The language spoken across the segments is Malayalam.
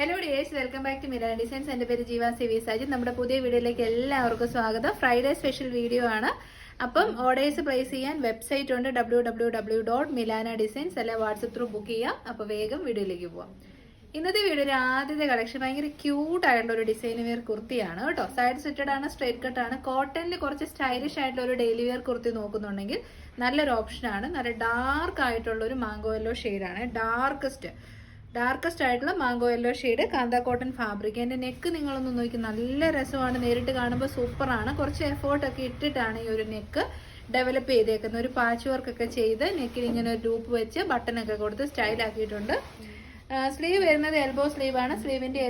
Hello dears welcome back to Miran designs എന്റെ പേര് ജീവ സി വി സാജി നമ്മുടെ പുതിയ വീഡിയോയിലേക്ക് എല്ലാവർക്കും സ്വാഗതം. ഫ്രൈഡേ സ്പെഷ്യൽ വീഡിയോ ആണ്. അപ്പം ഓർഡേഴ്സ് പ്ലേസ് ചെയ്യാൻ വെബ്സൈറ്റ് ഉണ്ട് W W W dot Milana designs അല്ലെ വാട്സപ്പ് ത്രൂ ബുക്ക് ചെയ്യാം. അപ്പോൾ വേഗം വീഡിയോയിലേക്ക് പോവാം. ഇന്നത്തെ വീഡിയോയിൽ ആദ്യത്തെ കളക്ഷൻ ഭയങ്കര ക്യൂട്ട് ആയിട്ടുള്ള ഒരു ഡിസൈൻ വെയർ കുർത്തിയാണ് കേട്ടോ. സൈഡ് സെറ്റഡ് ആണ് സ്ട്രേറ്റ് കട്ട് ആണ്. കോട്ടണിൽ കുറച്ച് സ്റ്റൈലിഷ് ആയിട്ടുള്ള ഒരു ഡെയിലി വെയർ കുർത്തി നോക്കുന്നുണ്ടെങ്കിൽ നല്ലൊരു ഓപ്ഷനാണ് നല്ല ഡാർക്ക് ആയിട്ടുള്ള ഒരു മാംഗോ യെല്ലോ ആണ്. ഡാർക്കസ്റ്റ് ഡാർക്കസ്റ്റ് ആയിട്ടുള്ള mango yellow shade Kantha cotton fabric എന്റെ നെക്ക് നിങ്ങളൊന്ന് നോക്കി നല്ല രസമാണ്. നേരിട്ട് കാണുമ്പോൾ സൂപ്പറാണ്. കുറച്ച് എഫേർട്ടൊക്കെ ഇട്ടിട്ടാണ് ഈ ഒരു നെക്ക് ഡെവലപ്പ് ചെയ്തേക്കുന്നത്. ഒരു പാച്ച് വർക്കൊക്കെ ചെയ്ത് നെക്കിൽ ഇങ്ങനെ ഒരു ലൂപ്പ് വെച്ച് ബട്ടണൊക്കെ കൊടുത്ത് സ്റ്റൈലാക്കിയിട്ടുണ്ട് സ്ലീവ് വരുന്നത് എൽബോ സ്ലീവാണ് സ്ലീവിന്റെ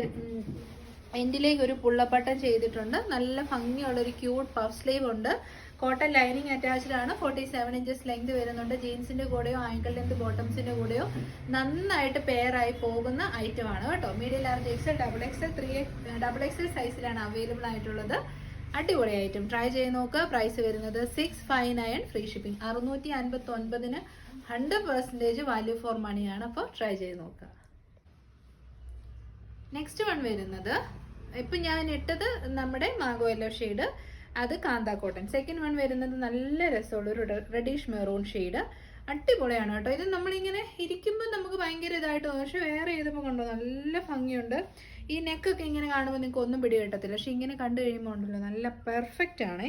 എൻഡിലേക്ക് ഒരു പുള്ളപ്പട്ടം ചെയ്തിട്ടുണ്ട്. നല്ല ഭംഗിയുള്ളൊരു ക്യൂട്ട് പഫ് സ്ലീവ് ഉണ്ട്. കോട്ടൺ ലൈനിങ് അറ്റാച്ച്ഡ് ആണ്. ഫോർട്ടി സെവൻ ഇഞ്ചസ് ലെങ്ത് വരുന്നുണ്ട്. ജീൻസിന്റെ കൂടെയോ ആങ്കിൾ ലെങ്ത് ബോട്ടംസിന്റെ കൂടെയോ നന്നായിട്ട് പെയർ ആയി പോകുന്ന ഐറ്റം ആണ് കേട്ടോ. Medium large XL double XL three double XL സൈസിലാണ് അവൈലബിൾ ആയിട്ടുള്ളത്. അടിപൊളി ഐറ്റം ട്രൈ ചെയ്ത് നോക്കുക പ്രൈസ് വരുന്നത് six five nine free shipping അറുന്നൂറ്റി അൻപത്തി ഒൻപതിന് ഹൺഡ്രഡ് പെർസെന്റേജ് വാല്യൂ ഫോർ മണിയാണ് അപ്പോൾ ട്രൈ ചെയ്ത് നോക്കുക നെക്സ്റ്റ് വൺ വരുന്നത് ഇപ്പം ഞാൻ ഇട്ടത് നമ്മുടെ മാഗോ യെല്ലോ ഷെയ്ഡ് അത് കാന്ത കോട്ടൺ സെക്കൻഡ് വൺ വരുന്നത് നല്ല രസമുള്ള ഒരു റെഡിഷ് മെറൂൺ ഷെയ്ഡ് അടിപൊളിയാണ് കേട്ടോ. ഇത് നമ്മളിങ്ങനെ ഇരിക്കുമ്പോൾ നമുക്ക് ഭയങ്കര ഇതായിട്ട് പക്ഷെ വേറെ ചെയ്തപ്പോൾ കണ്ടോ നല്ല ഭംഗിയുണ്ട്. ഈ നെക്കൊക്കെ ഇങ്ങനെ കാണുമ്പോൾ നിങ്ങൾക്ക് ഒന്നും പിടി കിട്ടത്തില്ല. പക്ഷെ ഇങ്ങനെ കണ്ടു കഴിയുമ്പോൾ ഉണ്ടല്ലോ നല്ല പെർഫെക്റ്റ് ആണ്.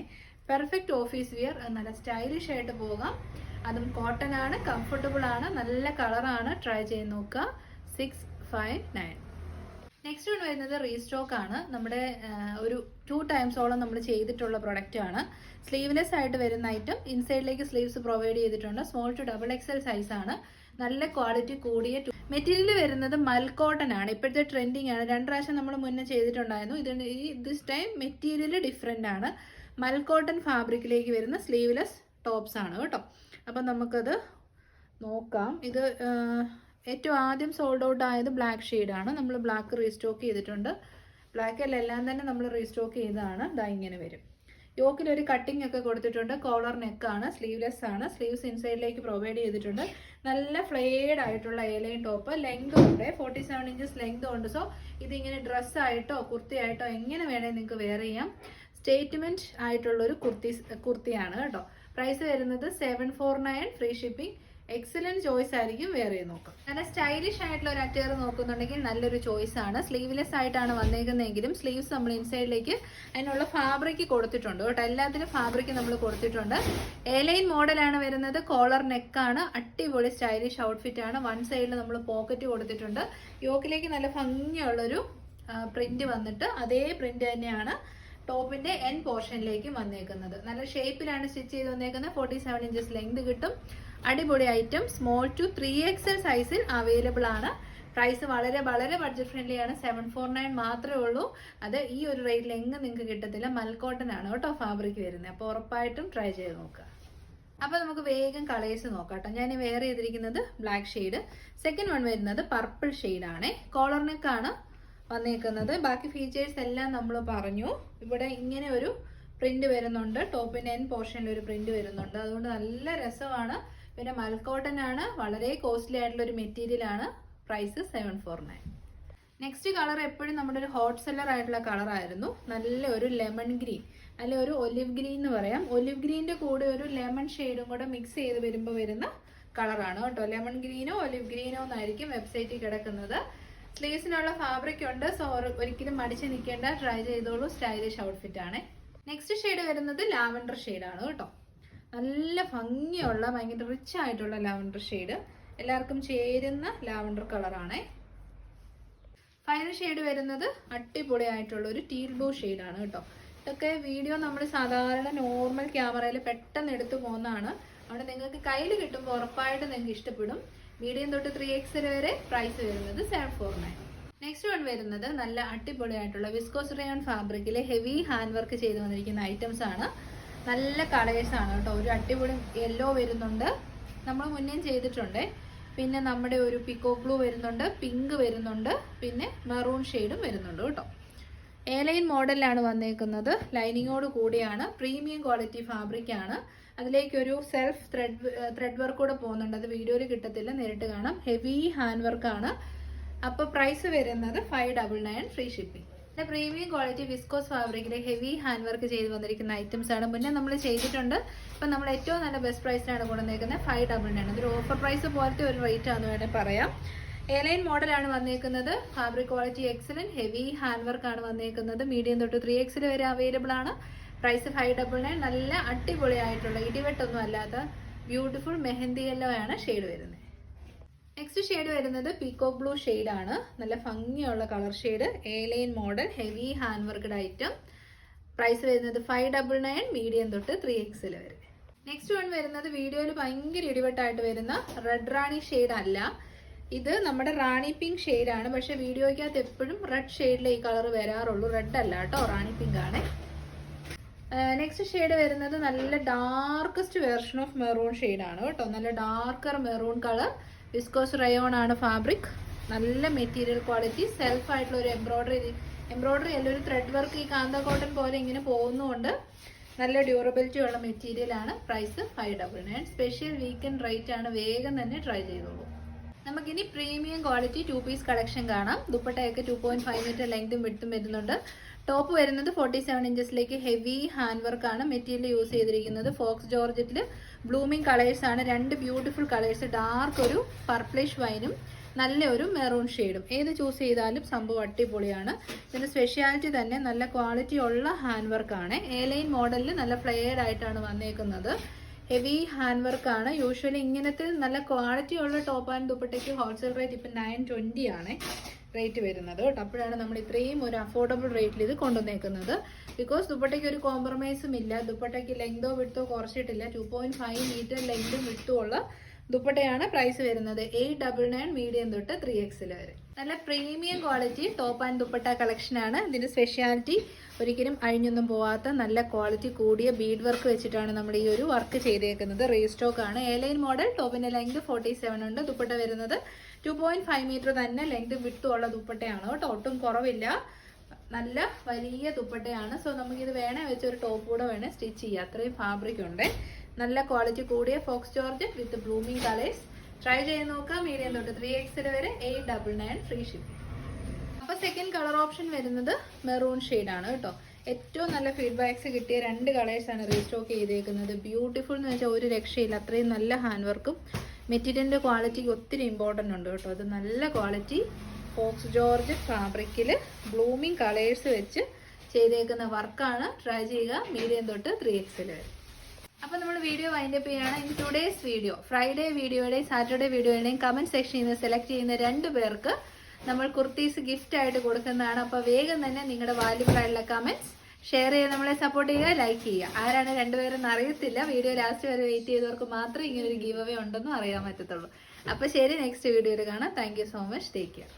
പെർഫെക്റ്റ് ഓഫീസ് വിയർ നല്ല സ്റ്റൈലിഷ് ആയിട്ട് പോകാം. അതും കോട്ടൺ ആണ് കംഫർട്ടബിൾ ആണ് നല്ല കളറാണ് ട്രൈ ചെയ്ത് നോക്കുക. Six five nine next one വരുന്നത് റീസ്റ്റോക്ക് ആണ്. നമ്മുടെ ഒരു ടു ടൈംസോളം നമ്മൾ ചെയ്തിട്ടുള്ള പ്രൊഡക്റ്റ് ആണ്. സ്ലീവ്ലെസ് ആയിട്ട് വരുന്ന ഐറ്റം ഇൻസൈഡിലേക്ക് സ്ലീവ്സ് പ്രൊവൈഡ് ചെയ്തിട്ടുണ്ട്. Small to double XL size ആണ്. നല്ല ക്വാളിറ്റി കൂടിയ മെറ്റീരിയൽ വരുന്നത് മൽക്കോട്ടൺ ആണ്. ഇപ്പോഴത്തെ ട്രെൻഡിങ് ആണ്. രണ്ട് പ്രാവശ്യം നമ്മൾ മുന്നേ ചെയ്തിട്ടുണ്ടായിരുന്നു. ഇതിന് ഈ ദിസ് ടൈം മെറ്റീരിയൽ ഡിഫറെന്റ് ആണ്. മൽക്കോട്ടൺ ഫാബ്രിക്കിലേക്ക് വരുന്ന സ്ലീവ്ലെസ് ടോപ്സ് ആണ് കേട്ടോ. അപ്പം നമുക്കത് നോക്കാം. ഇത് ഏറ്റവും ആദ്യം സോൾഡ് ഔട്ട് ആയത് ബ്ലാക്ക് ആണ്. നമ്മൾ ബ്ലാക്ക് റീസ്റ്റോക്ക് ചെയ്തിട്ടുണ്ട്. ബ്ലാക്ക് എല്ലാം തന്നെ നമ്മൾ റീസ്റ്റോക്ക് ചെയ്തതാണ്. ദാ ഇങ്ങനെ വരും. യോക്കിൽ ഒരു കട്ടിംഗ് ഒക്കെ കൊടുത്തിട്ടുണ്ട്. കോളർ നെക്കാണ് സ്ലീവ്ലെസ് ആണ്. സ്ലീവ്സ് ഇൻസൈഡിലേക്ക് പ്രൊവൈഡ് ചെയ്തിട്ടുണ്ട്. നല്ല ഫ്ലെയ്ഡ് ആയിട്ടുള്ള ഏലൈൻ ടോപ്പ് ലെങ്ത് ഉണ്ട്. ഫോർട്ടി സെവൻ ഇഞ്ചസ് ലെങ്ത് ഉണ്ട്. സോ ഇതിങ്ങനെ ഡ്രസ്സായിട്ടോ ആയിട്ടോ കുർത്തി ആയിട്ടോ എങ്ങനെ വേണേൽ നിങ്ങൾക്ക് വെയർ ചെയ്യാം. സ്റ്റേറ്റ്മെന്റ് ആയിട്ടുള്ള ഒരു കുർത്തി കുർത്തിയാണ് കേട്ടോ. പ്രൈസ് വരുന്നത് seven four nine free shipping excellent choice ആയിരിക്കും വേറെ നോക്കാം. നല്ല സ്റ്റൈലിഷ് ആയിട്ടുള്ള ഒരു അറ്റയർ നോക്കുന്നുണ്ടെങ്കിൽ നല്ലൊരു ചോയ്സ് ആണ്. സ്ലീവ്ലെസ് ആയിട്ടാണ് വന്നേക്കുന്നതെങ്കിലും സ്ലീവ്സ് നമ്മൾ ഇൻസൈഡിലേക്ക് അതിനുള്ള ഫാബ്രിക് കൊടുത്തിട്ടുണ്ട് കേട്ടോ. എല്ലാത്തിനും ഫാബ്രിക് നമ്മൾ കൊടുത്തിട്ടുണ്ട്. എലൈൻ മോഡലാണ് വരുന്നത്. കോളർ നെക്കാണ് അടിപൊളി സ്റ്റൈലിഷ് ഔട്ട്ഫിറ്റ് ആണ്. വൺ സൈഡിൽ നമ്മൾ പോക്കറ്റ് കൊടുത്തിട്ടുണ്ട്. യോക്കിലേക്ക് നല്ല ഭംഗിയുള്ളൊരു പ്രിന്റ് വന്നിട്ട് അതേ പ്രിന്റ് തന്നെയാണ് ടോപ്പിന്റെ എൻ പോർഷനിലേക്കും വന്നേക്കുന്നത്. നല്ല ഷേപ്പിലാണ് സ്റ്റിച്ച് ചെയ്ത് വന്നേക്കുന്നത്. ഫോർട്ടി സെവൻ ഇഞ്ചസ് ലെങ്ത് കിട്ടും. അടിപൊളി item small to three XL സൈസിൽ അവൈലബിൾ ആണ്. പ്രൈസ് വളരെ വളരെ ബഡ്ജറ്റ് ഫ്രണ്ട്ലി ആണ്. സെവൻ ഫോർ നയൻ മാത്രമേ ഉള്ളൂ. അത് ഈ ഒരു റേറ്റിൽ എങ്ങും നിങ്ങൾക്ക് കിട്ടത്തില്ല. മൽക്കോട്ടൻ ആണ് കേട്ടോ ഫാബ്രിക് വരുന്നത്. അപ്പോൾ ഉറപ്പായിട്ടും ട്രൈ ചെയ്ത് നോക്കുക. അപ്പോൾ നമുക്ക് വേഗം കളേഴ്സ് നോക്കാം കേട്ടോ. ഞാൻ വെയർ ചെയ്തിരിക്കുന്നത് ബ്ലാക്ക് ഷെയ്ഡ് സെക്കൻഡ് വൺ വരുന്നത് പർപ്പിൾ ആണ്. കോളർ നെക്കാണ് വന്നേക്കുന്നത്. ബാക്കി ഫീച്ചേഴ്സ് എല്ലാം നമ്മൾ പറഞ്ഞു. ഇവിടെ ഇങ്ങനെ ഒരു പ്രിന്റ് വരുന്നുണ്ട്. ടോപ്പിന്റെ എൻ പോർഷനിൽ ഒരു പ്രിന്റ് വരുന്നുണ്ട്. അതുകൊണ്ട് നല്ല രസമാണ്. പിന്നെ മൽക്കോട്ടൻ ആണ്. വളരെ കോസ്റ്റ്ലി ആയിട്ടുള്ള ഒരു മെറ്റീരിയൽ ആണ്. Price seven four nine next colour എപ്പോഴും നമ്മുടെ ഒരു ഹോട്ട് സെല്ലർ ആയിട്ടുള്ള കളർ ആയിരുന്നു. നല്ല ഒരു ലെമൺ ഗ്രീൻ അല്ലെ ഒരു ഒലിവ് ഗ്രീൻ എന്ന് പറയാം. ഒലിവ് ഗ്രീനിന്റെ കൂടെ ഒരു ലെമൺ ഷെയ്ഡും കൂടെ മിക്സ് ചെയ്ത് വരുമ്പോൾ വരുന്ന കളറാണ് കേട്ടോ. ലെമൺ ഗ്രീനോ ഒലിവ് ഗ്രീനോ എന്നായിരിക്കും വെബ്സൈറ്റിൽ കിടക്കുന്നത്. സ്ലീവ്സിനുള്ള ഫാബ്രിക് ഉണ്ട്. സോ ഒരിക്കലും മടിച്ച് നിൽക്കേണ്ട. ട്രൈ ചെയ്തോളൂ. സ്റ്റൈലിഷ് ഔട്ട്ഫിറ്റ് ആണ്. നെക്സ്റ്റ് ഷെയ്ഡ് വരുന്നത് ലാവൻഡർ ഷെയ്ഡാണ് കേട്ടോ. നല്ല ഭംഗിയുള്ള ഭയങ്കര റിച്ച് ആയിട്ടുള്ള ലാവൻഡർ ഷെയ്ഡ് എല്ലാവർക്കും ചേരുന്ന ലാവൻഡർ കളറാണേ ഫൈനൽ ഷെയ്ഡ് വരുന്നത് അടിപൊളിയായിട്ടുള്ള ഒരു ടീൽ ബ്ലൂ ആണ് കേട്ടോ. ഇതൊക്കെ വീഡിയോ നമ്മൾ സാധാരണ നോർമൽ ക്യാമറയിൽ പെട്ടെന്ന് എടുത്തു പോകുന്നതാണ്. അവിടെ നിങ്ങൾക്ക് കയ്യിൽ കിട്ടുമ്പോൾ ഉറപ്പായിട്ട് നിങ്ങൾക്ക് ഇഷ്ടപ്പെടും. മീഡിയം തൊട്ട് ത്രീ എക്സ് വരെ പ്രൈസ് വരുന്നത് seven four nine next one വരുന്നത് നല്ല അടിപൊളിയായിട്ടുള്ള വിസ്കോസ് റിയോൺ ഫാബ്രിക്കിലെ ഹെവി ഹാൻഡ് വർക്ക് ചെയ്തു വന്നിരിക്കുന്ന ഐറ്റംസ് ആണ്. നല്ല കളേഴ്സ് ആണ് കേട്ടോ. ഒരു അടിപൊളി യെല്ലോ വരുന്നുണ്ട്. നമ്മൾ മുന്നേ ചെയ്തിട്ടുണ്ട്. പിന്നെ നമ്മുടെ ഒരു പിക്കോ ബ്ലൂ വരുന്നുണ്ട് പിങ്ക് വരുന്നുണ്ട് പിന്നെ മെറൂൺ ഷെയ്ഡും വരുന്നുണ്ട് കേട്ടോ. എയർലൈൻ മോഡലിലാണ് വന്നേക്കുന്നത്. ലൈനിങ്ങോട് കൂടിയാണ്. പ്രീമിയം ക്വാളിറ്റി ഫാബ്രിക് ആണ്. അതിലേക്ക് ഒരു സെൽഫ് ത്രെഡ് ത്രെഡ് വർക്ക് കൂടെ പോകുന്നുണ്ട്. അത് വീഡിയോയിൽ കിട്ടത്തില്ല. നേരിട്ട് കാണാം. ഹെവി ഹാൻഡ് വർക്കാണ് അപ്പോൾ പ്രൈസ് വരുന്നത് five double nine free shipping പിന്നെ പ്രീമിയം ക്വാളിറ്റി വിസ്കോസ് ഫാബ്രിക്കിൽ ഹെവി ഹാൻഡ് വർക്ക് ചെയ്ത് വന്നിരിക്കുന്ന ഐറ്റംസ് ആണ്. മുന്നേ നമ്മൾ ചെയ്തിട്ടുണ്ട്. ഇപ്പം നമ്മൾ ഏറ്റവും നല്ല ബെസ്റ്റ് പ്രൈസിലാണ് കൊണ്ടുവന്നേക്കുന്നത് ഫൈവ് ഡബിൾ നയൻ അതൊരു ഓഫർ പ്രൈസ് പോലത്തെ ഒരു റേറ്റ് ആണെന്ന് വേണമെങ്കിൽ പറയാം. എലൈൻ മോഡലാണ് വന്നേക്കുന്നത്. Fabric quality excellent heavy hand work ആണ് വന്നേക്കുന്നത്. മീഡിയം തൊട്ട് ത്രീ എക്സിൽ വരെ അവൈലബിൾ ആണ്. പ്രൈസ് ഫൈവ് ഡബിൾ നയൻ നല്ല അടിപൊളിയായിട്ടുള്ള ഇടിവെട്ടൊന്നും അല്ലാത്ത ബ്യൂട്ടിഫുൾ മെഹന്തി യെല്ലോ ആണ് ഷെയ്ഡ് വരുന്നത് നെക്സ്റ്റ് ഷെയ്ഡ് വരുന്നത് പീകോക്ക് ബ്ലൂ ആണ്. നല്ല ഭംഗിയുള്ള colour shade line model heavy hand worked item price വരുന്നത് ഫൈവ് ഡബിൾ നയൻ മീഡിയം തൊട്ട് ത്രീ എക്സിൽ വരെ. നെക്സ്റ്റ് വൺ വരുന്നത് വീഡിയോയിൽ ഭയങ്കര ഇടിവെട്ടായിട്ട് വരുന്ന റെഡ് റാണി ഷെയ്ഡ് അല്ല. ഇത് നമ്മുടെ റാണി പിങ്ക് ആണ്. പക്ഷെ വീഡിയോയ്ക്കകത്ത് എപ്പോഴും റെഡ് ഷെയ്ഡിൽ ഈ കളർ വരാറുള്ളൂ. റെഡ് അല്ല കേട്ടോ റാണി പിങ്ക് ആണ്. നെക്സ്റ്റ് ഷെയ്ഡ് വരുന്നത് നല്ല ഡാർക്കസ്റ്റ് വേർഷൻ ഓഫ് മെറൂൺ ആണ് കേട്ടോ. നല്ല darker maroon colour viscose rayon ആണ് ഫാബ്രിക് നല്ല മെറ്റീരിയൽ ക്വാളിറ്റി സെൽഫ് ആയിട്ടുള്ള ഒരു എംബ്രോയ്ഡറി എംബ്രോയ്ഡറി അല്ല ഒരു ത്രെഡ് വർക്ക് ഈ കാന്ത കോട്ടൺ പോലെ ഇങ്ങനെ പോകുന്നതുകൊണ്ട് നല്ല ഡ്യൂറബിലിറ്റി ഉള്ള മെറ്റീരിയൽ ആണ്. Price five double nine special weekend rate ആണ് വേഗം തന്നെ ട്രൈ ചെയ്തോളൂ. നമുക്കിനി premium quality two piece collection കാണാം. ദുപ്പട്ടയൊക്കെ ടു പോയിന്റ് ഫൈവ് മീറ്റർ ലെങ്തും വിടുത്തും വരുന്നുണ്ട്. ടോപ്പ് വരുന്നത് ഫോർട്ടി സെവൻ ഇഞ്ചസിലേക്ക് ഹെവി ഹാൻഡ് വർക്ക് ആണ്. മെറ്റീരിയൽ യൂസ് ചെയ്തിരിക്കുന്നത് ഫോക്സ് ജോർജറ്റിൽ കളേഴ്സ് ആണ്. രണ്ട് ബ്യൂട്ടിഫുൾ കളേഴ്സ്. ഡാർക്ക് ഒരു പർപ്പിളിഷ് വൈനും നല്ല ഒരു മെറൂൺ ഷെയ്ഡും. ഏത് ചൂസ് ചെയ്താലും സംഭവം അടിപൊളിയാണ്. ഇതിന്റെ സ്പെഷ്യാലിറ്റി തന്നെ നല്ല ക്വാളിറ്റി ഉള്ള ഹാൻഡ് വർക്കാണ് എ ലൈൻ മോഡലിൽ നല്ല ഫ്ലെയർഡ് ആയിട്ടാണ് വന്നേക്കുന്നത്. ഹെവി ഹാൻഡ് വർക്ക് ആണ്. യൂഷ്വലി ഇങ്ങനത്തെ നല്ല ക്വാളിറ്റി ഉള്ള ടോപ്പ് ആൻഡ് ദുപ്പട്ടയ്ക്ക് ഹോൾസെയിൽ റേറ്റ് ഇപ്പം നയൻ ട്വന്റി ആണ് റേറ്റ് വരുന്നത് കേട്ടോ. അപ്പോഴാണ് നമ്മൾ ഇത്രയും ഒരു അഫോർഡബിൾ റേറ്റിൽ ഇത് കൊണ്ടുവന്നേക്കുന്നത്. ബിക്കോസ് ദുപ്പട്ടയ്ക്ക് ഒരു കോംപ്രമൈസും ഇല്ല. ദുപ്പട്ടയ്ക്ക് ലെങ്തോ വിട്ടോ കുറച്ചിട്ടില്ല. ടു പോയിന്റ് ഫൈവ് മീറ്റർ ലെങ്തും വിട്ടുമുള്ള ദുപ്പട്ടയാണ് പ്രൈസ് വരുന്നത് എയ്റ്റ് ഡബിൾ നയൻ മീഡിയം തൊട്ട് ത്രീ എക്സിൽ വരെ. നല്ല premium quality top and dupatta കളക്ഷനാണ് ആണ്. ഇതിന്റെ സ്പെഷ്യാലിറ്റി ഒരിക്കലും അഴിഞ്ഞൊന്നും പോവാത്ത നല്ല ക്വാളിറ്റി കൂടിയ ബീഡ് വർക്ക് വെച്ചിട്ടാണ് നമ്മൾ ഈ ഒരു വർക്ക് ചെയ്തേക്കുന്നത്. റീസ്റ്റോക്ക് ആണ്. ലൈൻ മോഡൽ ടോപ്പിന്റെ ലെങ്ത് ഫോർട്ടി സെവൻ ഉണ്ട്. ദുപ്പട്ട വരുന്നത് ടു പോയിന്റ് ഫൈവ് മീറ്റർ തന്നെ ലെങ്ത് വിട്ടുള്ള ദുപ്പട്ടയാണ് കേട്ടോ. ഒട്ടും കുറവില്ല. നല്ല വലിയ ദുപ്പട്ടയാണ്. സോ നമുക്കിത് വേണേ വെച്ച് ഒരു ടോപ്പ് കൂടെ വേണേ സ്റ്റിച്ച് ചെയ്യാം. അത്രയും ഫാബ്രിക് ഉണ്ട്. നല്ല ക്വാളിറ്റി കൂടിയ faux georgette with blooming colours try ചെയ്ത് നോക്കാം. മീഡിയം തൊട്ട് ത്രീ എക്സിൽ വരെ eight double nine free shipping അപ്പൊ സെക്കൻഡ് കളർ ഓപ്ഷൻ വരുന്നത് മെറൂൺ ആണ് കേട്ടോ. ഏറ്റവും നല്ല ഫീഡ്ബാക്സ് കിട്ടിയ രണ്ട് കളേഴ്സ് ആണ് റീസ്റ്റോക്ക് ചെയ്തേക്കുന്നത്. ബ്യൂട്ടിഫുൾ എന്ന് വെച്ചാൽ ഒരു രക്ഷയില്ല. അത്രയും നല്ല ഹാൻഡ് വർക്കും മെറ്റീരിയലിന്റെ ക്വാളിറ്റിക്ക് ഒത്തിരി ഇമ്പോർട്ടന്റ് ഉണ്ട് കേട്ടോ. അത് നല്ല ക്വാളിറ്റി ഫോക്സ് ജോർജ് ഫാബ്രിക്കിൽ ബ്ലൂമിംഗ് കളേഴ്സ് വെച്ച് ചെയ്തേക്കുന്ന വർക്കാണ് ട്രൈ ചെയ്യുക. മീഡിയം തൊട്ട് ത്രീ എക്സിൽ വരെ. അപ്പോൾ നമ്മൾ വീഡിയോ വൈൻഡ് അപ്പ് ചെയ്യുകയാണ്. ഇനി ടുഡേസ് വീഡിയോ ഫ്രൈഡേ വീഡിയോയുടെയും സാറ്റർഡേ വീഡിയോയുടെയും കമന്റ് സെക്ഷനിൽ നിന്ന് സെലക്ട് ചെയ്യുന്ന രണ്ട് പേർക്ക് നമ്മൾ കുർത്തീസ് ഗിഫ്റ്റ് ആയിട്ട് കൊടുക്കുന്നതാണ്. അപ്പോൾ വേഗം തന്നെ നിങ്ങളുടെ വാല്യൂബിൾ ആയിട്ടുള്ള കമന്റ്സ് ഷെയർ ചെയ്ത് നമ്മളെ സപ്പോർട്ട് ചെയ്യുക ലൈക്ക് ചെയ്യുക. ആരാണ് രണ്ടുപേരെന്ന് അറിയത്തില്ല. വീഡിയോ ലാസ്റ്റ് വരെ വെയിറ്റ് ചെയ്തവർക്ക് മാത്രമേ ഇങ്ങനൊരു ഗീവ് അവേ ഉണ്ടെന്നും അറിയാൻ പറ്റത്തുള്ളൂ. അപ്പോൾ ശരി നെക്സ്റ്റ് വീഡിയോയിൽ കാണാം. Thank so much take care